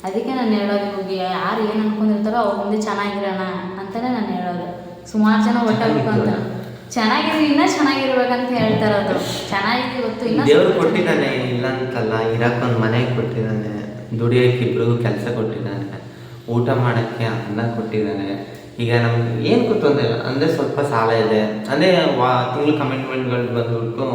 S2: ಅದಕ್ಕೆ ನಾನು ಹೇಳೋದು ಹೋಗಿ ಯಾರು ಏನು ಅನ್ಕೊಂಡಿರ್ತಾರೋ ಅವ್ರ ಮುಂದೆ ಚೆನ್ನಾಗಿರೋಣ ಅಂತಲೇ ನಾನು ಹೇಳೋದು. ಸುಮಾರು ಜನ ಹೊಟ್ಟಬೇಕು ಅಂತ ಚೆನ್ನಾಗಿರಿ ಇನ್ನೂ ಚೆನ್ನಾಗಿರ್ಬೇಕಂತ ಹೇಳ್ತಾರೆ ಅದು ಚೆನ್ನಾಗಿ ಗೊತ್ತು ಇನ್ನೂ
S1: ದೇವ್ರು
S2: ಸ್ವಲ್ಪ
S1: ಕೊಟ್ಟಿದ್ದಾನೆ ಇಲ್ಲ ಅಂತಲ್ಲ ಇರಕ್ಕೊಂದು ಮನೆ ಕೊಟ್ಟಿದ್ದಾನೆ ದುಡಿಯೋಕೆ ಇಬ್ರಿಗೂ ಕೆಲಸ ಕೊಟ್ಟಿದ್ದಾನೆ. ಊಟ ಮಾಡೋಕ್ಕೆ ಅನ್ನ ಕೊಟ್ಟಿದ್ದಾನೆ. ಈಗ ನಮ್ಗೆ ಏನು ತೊಂದರೆ ಇಲ್ಲ ಅಂದರೆ ಸ್ವಲ್ಪ ಸಾಲ ಇದೆ. ಅಂದರೆ ವಾ ತಿಂಗಳು ಕಮಿಟ್ಮೆಂಟ್ಗಳು ಬಂದ್ಬಿಟ್ಟು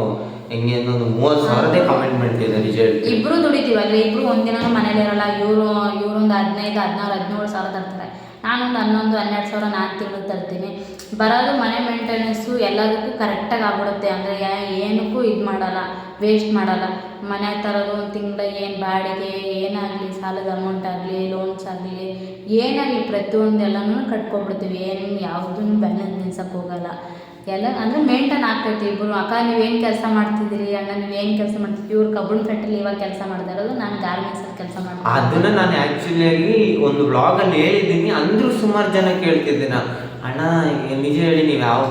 S1: ಹೆಂಗೆ ಒಂದು ಮೂವತ್ತು ಸಾವಿರದೇ ಕಮಿಟ್ಮೆಂಟ್ ಇದೆ ನಿಜ ಇಬ್ಬರು
S2: ಇಬ್ರು ದುಡಿತೀವಲ್ಲ ಇಬ್ರು ಒಂದಿನ ಮನೇಲಿ ಇರೋಲ್ಲ ಇವರು ಇವರೊಂದು ಹದಿನೈದು ಹದಿನಾರು ಹದಿನೇಳು ಸಾವಿರ ತರ್ತಾರೆ. ನಾನೊಂದು ಹನ್ನೊಂದು ಹನ್ನೆರಡು ಸಾವಿರ ನಾಲ್ಕು ತಿಂಗಳು ತರ್ತೀನಿ. ಬರೋದು ಮನೆ ಮೇಂಟೆನೆನ್ಸು ಎಲ್ಲದಕ್ಕೂ ಕರೆಕ್ಟಾಗಿ ಆಗ್ಬಿಡುತ್ತೆ. ಅಂದರೆ ಏನಕ್ಕೂ ಇದು ಮಾಡಲ್ಲ ವೇಸ್ಟ್ ಮಾಡಲ್ಲ. ಮನೆ ತರೋದು ಒಂದು ತಿಂಗಳ ಏನು ಬಾಡಿಗೆ, ಏನಾಗಲಿ, ಸಾಲದ ಅಮೌಂಟ್ ಆಗಲಿ ಲೋನ್ಸ್ ಆಗಲಿ, ಏನಾಗಲಿ ಪ್ರತಿಯೊಂದು ಎಲ್ಲನೂ ಕಟ್ಕೊಬಿಡ್ತೀವಿ. ಏನು ಯಾವುದನ್ನು ಬ್ಯಾಲೆನ್ಸ್ ನಿಲ್ಸಕ್ಕೆ ಹೋಗಲ್ಲ. ಎಲ್ಲ ಅಂದರೆ ಮೇಂಟೈನ್ ಆಗ್ತೈತಿ ಇಬ್ಬರು ಅಕ್ಕ ನೀವೇನು ಕೆಲಸ ಮಾಡ್ತಿದ್ದೀರಿ? ಅಣ್ಣ ನೀವೇನು ಕೆಲಸ ಮಾಡ್ತಿದ್ದೀರಿ? ಇವ್ರು ಕಬ್ಬನ್ ಫ್ಯಾಕ್ಟ್ರಿ ಇವಾಗ ಕೆಲಸ ಮಾಡ್ತಾ ಇರೋದು. ನಾನು ಗಾರ್ಮೆಂಟ್ಸಲ್ಲಿ ಕೆಲಸ ಮಾಡ್ತೀನಿ.
S1: ಅದನ್ನ ನಾನು ಆ್ಯಕ್ಚುಲಿಯಾಗಿ ಒಂದು ಬ್ಲಾಗಲ್ಲಿ ಹೇಳಿದ್ದೀನಿ. ಅಂದರೂ ಸುಮಾರು ಜನ ಕೇಳ್ತಿದ್ದೀನ. ಅಣ್ಣ ನಿಜ ಹೇಳಿ ನೀವು ಯಾವ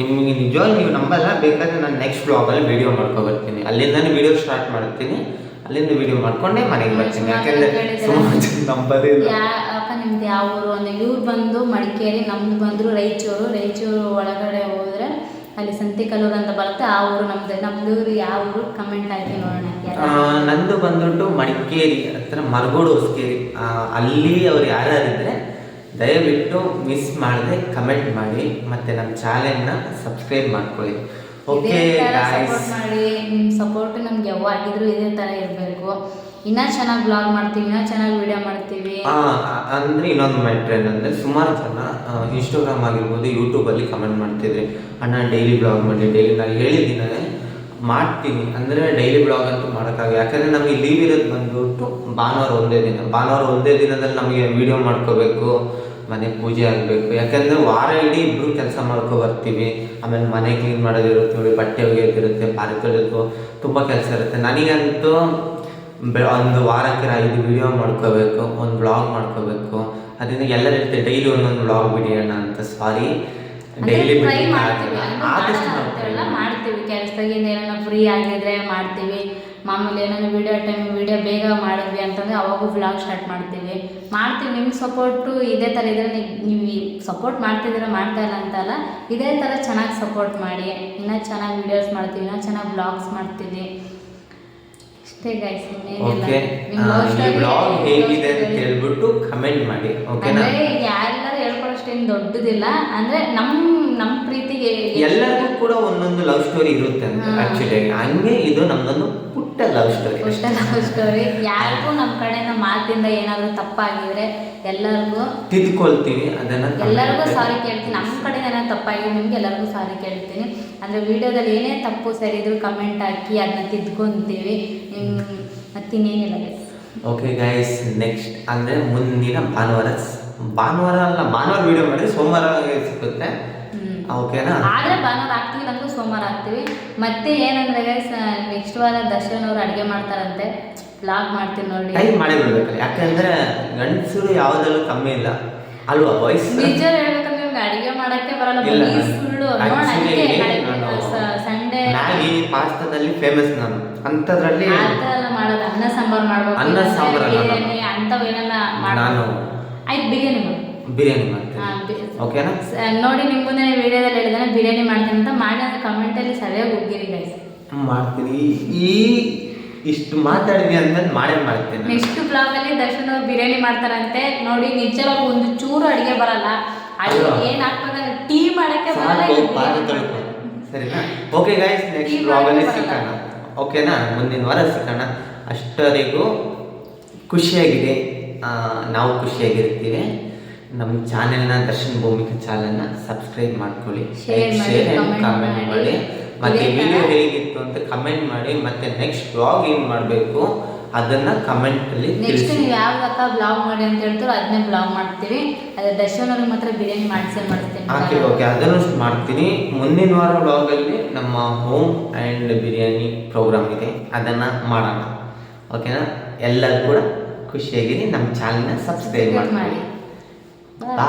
S1: ನಿಮಗೆ ನಿಜವಾಗಿ ನೀವು ನಂಬಲ್ಲ ಬೇಕಾದರೆ ನಾನು ನೆಕ್ಸ್ಟ್ ಬ್ಲಾಗಲ್ಲಿ ವಿಡಿಯೋ ಮಾಡ್ಕೊ ಬರ್ತೀನಿ ಅಲ್ಲಿಂದನೇ ವಿಡಿಯೋ ಸ್ಟಾರ್ಟ್ ಮಾಡ್ತೀನಿ. ಅಲ್ಲಿಂದ ವಿಡಿಯೋ ಮಾಡ್ಕೊಂಡೆ ಮನೆಗೆ ಬರ್ತೀನಿ. ಯಾಕೆಂದರೆ ಸುಮಾರು ಜನ ನಂಬದೇ ಇಲ್ಲ.
S2: ಅಪ್ಪ ನಿಮ್ದು ಯಾವ ಊರು? ಅಂದ್ರೆ ಇವ್ರು ಬಂದು ಮಡಿಕೇರಿ ನಮ್ದು ಬಂದರು ರಾಯಚೂರು. ರಾಯಚೂರು ಒಳಗಡೆ ಹೋದರೆ ಅಲ್ಲಿ ಸಂತಿಕಲ್ಲೂರು ಅಂತ ಬರುತ್ತೆ. ಆ ಊರು ನಮ್ದು. ನಮ್ದು ಯಾವ ಊರು? ಕಮೆಂಟ್ ಹಾಕಿ ನೋಡೋಣ
S1: ನಂದು ಬಂದ್ಬಿಟ್ಟು ಮಡಿಕೇರಿ ಹತ್ರ ಮರಗೋಡು ಹೊಸಕೇರಿ. ಅಲ್ಲಿ ಅವ್ರು ಯಾರ್ಯಾರಿದ್ರೆ ದಯವಿಟ್ಟು ಮಿಸ್ ಮಾಡದೆ ಕಮೆಂಟ್ ಮಾಡಿ ಮತ್ತೆ ನಮ್ಮ ಚಾನೆಲ್ನ ಸಬ್ಸ್ಕ್ರೈಬ್ ಮಾಡ್ಕೊಳ್ಳಿ. ಓಕೆ ಗಾಯ್ಸ್
S2: ಸಪೋರ್ಟ್ ಮಾಡಿ ನಿಮ್ಮ ಸಪೋರ್ಟ್ ನಮ್ಗೆ ಯಾವಾಗಿದ್ರು ಇದೇ ತರ ಇರಬೇಕು. ಇನ್ನೂ ಚೆನ್ನಾಗಿ ಬ್ಲಾಗ್ ಮಾಡ್ತೀವಿ ಇನ್ನೂ ಚೆನ್ನಾಗಿ ವಿಡಿಯೋ ಮಾಡ್ತೀವಿ.
S1: ಆ, ಅಂದ್ರೆ ಇನ್ನೊಂದು ಮ್ಯಾಟ್ರ್ ಅಂದ್ರೆ ಸುಮಾರು ಜನ ಇನ್ಸ್ಟಾಗ್ರಾಮ್ ಆಗಿರ್ಬೋದು ಯೂಟ್ಯೂಬಲ್ಲಿ ಕಮೆಂಟ್ ಮಾಡ್ತಿದ್ರಿ ಅಣ್ಣ ಡೈಲಿ ಬ್ಲಾಗ್ ಮಾಡಿ ಡೈಲಿ ನಾನು ಹೇಳಿದ್ದೀನಿ ಮಾಡ್ತೀನಿ. ಅಂದರೆ ಡೈಲಿ ಬ್ಲಾಗ್ ಅಂತೂ ಮಾಡೋಕ್ಕಾಗಲ್ಲ. ಯಾಕಂದರೆ ನಮಗೆ ಲೀವ್ ಇರೋದು ಬಂದುಬಿಟ್ಟು ಭಾನುವಾರ ಒಂದೇ ದಿನ. ಭಾನುವಾರ ಒಂದೇ ದಿನದಲ್ಲಿ ನಮಗೆ ವಿಡಿಯೋ ಮಾಡ್ಕೋಬೇಕು, ಮನೆ ಪೂಜೆ ಆಗಬೇಕು. ಯಾಕಂದರೆ ವಾರ ಇಡೀ ಇಬ್ಬರು ಕೆಲಸ ಮಾಡ್ಕೊ ಬರ್ತೀವಿ. ಆಮೇಲೆ ಮನೆ ಕ್ಲೀನ್ ಮಾಡೋದಿರುತ್ತೆ ಬಟ್ಟೆ ಒಗೆಯೋದಿರುತ್ತೆ ಪಾರಿ ತೊಳೆಯೋದು ತುಂಬ ಕೆಲಸ ಇರುತ್ತೆ. ನನಗಂತೂ ಬೆ ಒಂದು ವಾರಕ್ಕೆ ಐದು ವಿಡಿಯೋ ಮಾಡ್ಕೋಬೇಕು, ಒಂದು ಬ್ಲಾಗ್ ಮಾಡ್ಕೋಬೇಕು. ಅದರಿಂದ ಎಲ್ಲರೂ ಇರ್ತೀವಿ ಡೈಲಿ ಒಂದೊಂದು ಬ್ಲಾಗ್ ಬಿಡಿಯೋಣ ಅಂತ. ಸಾರಿ ಡೈಲಿ
S2: ಟ್ರೈ ಮಾಡ್ತೀವಿ
S1: ಆದಷ್ಟು
S2: ಮಾಡ್ತೀವಿ. ಕೆಲಸದಾಗಿಂದ ಏನಾರ ಫ್ರೀ ಆಗಿದ್ರೆ ಮಾಡ್ತೀವಿ. ಮಾಮೂಲಿ ಏನಾದ್ರು ವಿಡಿಯೋ ಟೈಮ್ ವಿಡಿಯೋ ಬೇಗ ಮಾಡಿದ್ವಿ ಅಂತಂದ್ರೆ ಅವಾಗೂ ವ್ಲಾಗ್ ಸ್ಟಾರ್ಟ್ ಮಾಡ್ತೀವಿ. ಮಾಡ್ತೀವಿ ನಿಮ್ಮ ಸಪೋರ್ಟು ಇದೇ ಥರ ಇದ್ರೆ ನೀವು ಸಪೋರ್ಟ್ ಮಾಡ್ತಿದ್ದೀರ ಮಾಡ್ತಾ ಇಲ್ಲ ಅಂತಲ್ಲ ಇದೇ ಥರ ಚೆನ್ನಾಗಿ ಸಪೋರ್ಟ್ ಮಾಡಿ. ಇನ್ನೂ ಚೆನ್ನಾಗಿ ವಿಡಿಯೋಸ್ ಮಾಡ್ತೀವಿ ಇನ್ನೂ ಚೆನ್ನಾಗಿ ಬ್ಲಾಗ್ಸ್ ಮಾಡ್ತೀವಿ. ಅಷ್ಟೇ ಗೈಸ್
S1: ಓಕೆ ಈ ಬ್ಲಾಗ್ ಹೇಗಿದೆ ಅಂತ ಹೇಳ್ಬಿಟ್ಟು ಕಮೆಂಟ್ ಮಾಡಿ ಓಕೆನಾ
S2: ಅಂದ್ರೆ ಹೇಳ್ಕೊಳ್ಳೋಷ್ಟೇನು ದೊಡ್ಡದಿಲ್ಲ. ಅಂದ್ರೆ ನಮ್ ನಮ್ ಪ್ರೀತಿಗೆ
S1: ಎಲ್ಲರಿಗೂ ಕೂಡ ಒಂದೊಂದು ಲವ್ ಸ್ಟೋರಿ ಇರುತ್ತೆ. ಆಕ್ಚುಲಿ ಹಂಗೆ ಇದು ನಮ್ದೊಂದು ಪುಟ್ಟ ಲವ್ ಸ್ಟೋರಿ
S2: ಪುಟ್ಟ ಲವ್ ಸ್ಟೋರಿ ಯಾರಿಗೂ ನಮ್ಮ ಕಡೆಯಿಂದ ಮಾತಿಂದ ಏನಾದರೂ ತಪ್ಪಾಗಿದ್ರೆ ಎಲ್ಲರಿಗೂ
S1: ತಿದ್ಕೊಳ್ತೀವಿ ಅದನ್ನ
S2: ಎಲ್ಲರಿಗೂ ಸಾರಿ ಕೇಳ್ತೀನಿ. ನಮ್ಮ ಕಡೆಯಿಂದ ಏನಾದ್ರು ತಪ್ಪಾಗಿದೆ ನಿಮ್ಗೆ ಎಲ್ಲರಿಗೂ ಸಾರಿ ಕೇಳ್ತೀನಿ. ಅಂದ್ರೆ ವಿಡಿಯೋದಲ್ಲಿ ಏನೇ ತಪ್ಪು ಸರಿ ಇದ್ರು ಕಮೆಂಟ್ ಹಾಕಿ ಅದನ್ನ ತಿದ್ಕೊಂತೀವಿ. ಮತ್ತಿನ್ನೇನಿಲ್ಲ.
S1: ಓಕೆ ಗೈಸ್ ನೆಕ್ಸ್ಟ್ ಅಂದರೆ ಮುಂದಿನ ಭಾನುವಾರ ಭಾನುವಾರ ಅಲ್ಲ ಭಾನುವಾರ ವಿಡಿಯೋ ಮಾಡಿ ಸೋಮವಾರ ಸಿಗುತ್ತೆ ಓಕೆನಾ?
S2: ಆದ್ರೆ ಭಾನುವಾರ ಆಗ್ತೀವಿ ನಮ್ಗೆ ಸೋಮವಾರ ಆಗ್ತೀವಿ. ಮತ್ತೆ ಏನಂದ್ರೆ ಗೈಸ್ ನೆಕ್ಸ್ಟ್ ವಾರ ದರ್ಶನ್ ಅವ್ರು ಅಡುಗೆ ಮಾಡ್ತಾರಂತೆ. ಬ್ಲಾಗ್ ಮಾಡ್ತೀವಿ ನೋಡಿ.
S1: ಟೈಮ್ ಮಾಡಿ ಬಿಡ್ಬೇಕಲ್ಲ. ಯಾಕಂದ್ರೆ ಗಂಡಸರು ಯಾವ್ದಲ್ಲೂ ಕಮ್ಮಿ ಇಲ್ಲ. ಅಲ್ವಾ ಬಾಯ್ಸ್
S2: ನಿಜ ಹೇಳ್ಬೇಕಂದ್ರೆ ನಿಮ್ಗೆ ಅಡಿಗೆ ಮಾಡಕ್ಕೆ ಬರಲ್ಲ. ಸುಳ್ಳು. ಸಂಡೇ
S1: ಮ್ಯಾಗಿ ಪಾಸ್ತಾದಲ್ಲಿ ಫೇಮಸ್ ನಾನು.
S2: ಅಂತದ್ರಲ್ಲಿ ಮಾಡೋದು. ಅನ್ನ ಸಾಂಬಾರ್ ಮಾಡ್ಬೇಕು.
S1: ಅನ್ನ ಸಾಂಬಾರ್ ಅಲ್ಲ ನಾನು.
S2: ಆಯ್ತು ಬಿರಿಯಾನಿ ಮಾಡು.
S1: ಬಿರಿಯಾನಿ ಮಾಡ್ತೀನಿ ಓಕೆನಾ
S2: ನೋಡಿ ನಿಮ್ಮ ಮುಂದೆ ವಿಡಿಯೋದಲ್ಲಿ ಹೇಳಿದಾನೆ ಬಿರಿಯಾನಿ ಮಾಡ್ತೀನಿ ಅಂತ ಮಾಡಿ ಅಂದ್ರೆ ಕಮೆಂಟಲ್ಲಿ ಸರಿಯಾಗಿ ಹೋಗಿರಿ ಗೈಸ್
S1: ಮಾಡ್ತೀನಿ. ಈ- ಇಷ್ಟು ಮಾತಾಡಿದ್ವಿ ಅಂದ್ಮೇಲೆ ಮಾಡೇ ಮಾಡ್ತೀನಿ
S2: ನೆಕ್ಸ್ಟ್ ಬ್ಲಾಗಲ್ಲಿ ದರ್ಶನ್ ಅವ್ರು ಬಿರಿಯಾನಿ ಮಾಡ್ತಾರಂತೆ. ನೋಡಿ ನಿಜವಾಗ ಒಂದು ಚೂರು ಅಡುಗೆ ಬರಲ್ಲ.
S1: ಅಯ್ಯೋ.
S2: ಏನು ಹಾಕ್ಬೇಕಂದ್ರೆ ಟೀ ಮಾಡಕ್ಕೆ ಬರಲ್ಲ.
S1: ಸರಿನಾ? ಓಕೆ ಗೈಸ್ ನೆಕ್ಸ್ಟ್ ಬ್ಲಾಗಲ್ಲಿ ಸಿಗೋಣ. ಓಕೆನಾ ಮುಂದಿನ ವಾರ ಸಿಗೋಣ. ಅಷ್ಟರಿಗೂ ಖುಷಿಯಾಗಿದೆ ನಾವು ಖುಷಿಯಾಗಿರ್ತೀವಿ. ನಮ್ಮ ಚಾನೆಲ್ನ ದರ್ಶನ್ ಭೂಮಿಕ ಚಾನೆಲ್ನ ಸಬ್ಸ್ಕ್ರೈಬ್ ಮಾಡ್ಕೊಳ್ಳಿ.
S2: ಶೇರ್ comment
S1: ಕಮೆಂಟ್
S2: ಮಾಡಿ.
S1: ಮಾಡಿ. ಮತ್ತೆ ವಿಡಿಯೋ ಹೇಗಿತ್ತು ಅಂತ ಕಮೆಂಟ್ ಮಾಡಿ. ಮತ್ತೆ ನೆಕ್ಸ್ಟ್ ಬ್ಲಾಗ್ ಏನು ಮಾಡಬೇಕು ಅದನ್ನ ಕಮೆಂಟ್ ಅಲ್ಲಿ
S2: ನೆಕ್ಸ್ಟ್ ನೀವು ಯಾವ ಅಕ್ಕ ಬ್ಲಾಗ್ ಮಾಡಿ ಅಂತ ಹೇಳ್ತಾರೋ ಅದನ್ನೇ ಬ್ಲಾಗ್ ಮಾಡ್ತೀವಿ. ಅದೇ ದರ್ಶನ್ ಅವ್ರಿಗೆ ಮಾತ್ರ ಬಿರಿಯಾನಿ ಮಾಡಿಸೇ ಮಾಡ್ತೀನಿ
S1: ಓಕೆ ಓಕೆ ಅದನ್ನು ಮಾಡ್ತೀನಿ. ಮುಂದಿನ ವಾರ ಬ್ಲಾಗ್ ಅಲ್ಲಿ ನಮ್ಮ ಹೋಮ್ ಆ್ಯಂಡ್ ಬಿರಿಯಾನಿ ಪ್ರೋಗ್ರಾಮ್ ಇದೆ. ಅದನ್ನ ಮಾಡೋಣ. ಓಕೆನಾ ಎಲ್ಲರೂ ಕೂಡ ಖುಷಿಯಾಗಿರಿ. ನಮ್ಮ ಚಾನಲ್ನ ಸಬ್ಸ್ಕ್ರೈಬ್
S2: ಮಾಡಿ.
S1: ಬಾಯ್